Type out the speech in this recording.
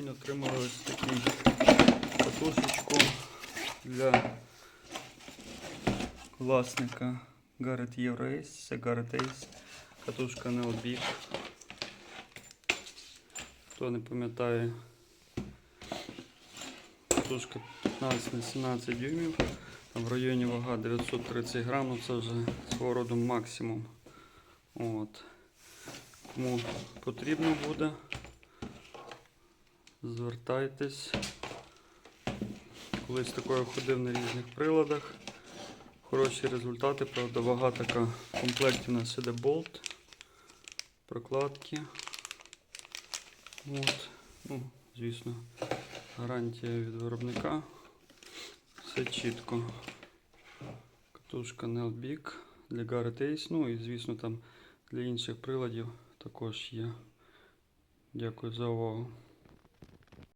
день отримали ось таку катушечку для власника Garrett Ace. Це Garrett Ace. Катушка Neobig. Хто не пам'ятає, катушка 15 на 17 дюймів. В районі вага 930 грам, ну це вже свого роду максимум. От. Кому потрібно буде, звертайтесь. Колись такою ходив на різних приладах. Хороші результати, правда, вага така. В комплекті у нас іде болт, прокладки. От. Ну, звісно, гарантія від виробника. Все чітко. Катушка Nelbig для Garrett Ace. Ну і звісно там для інших приладів також є. Дякую за увагу.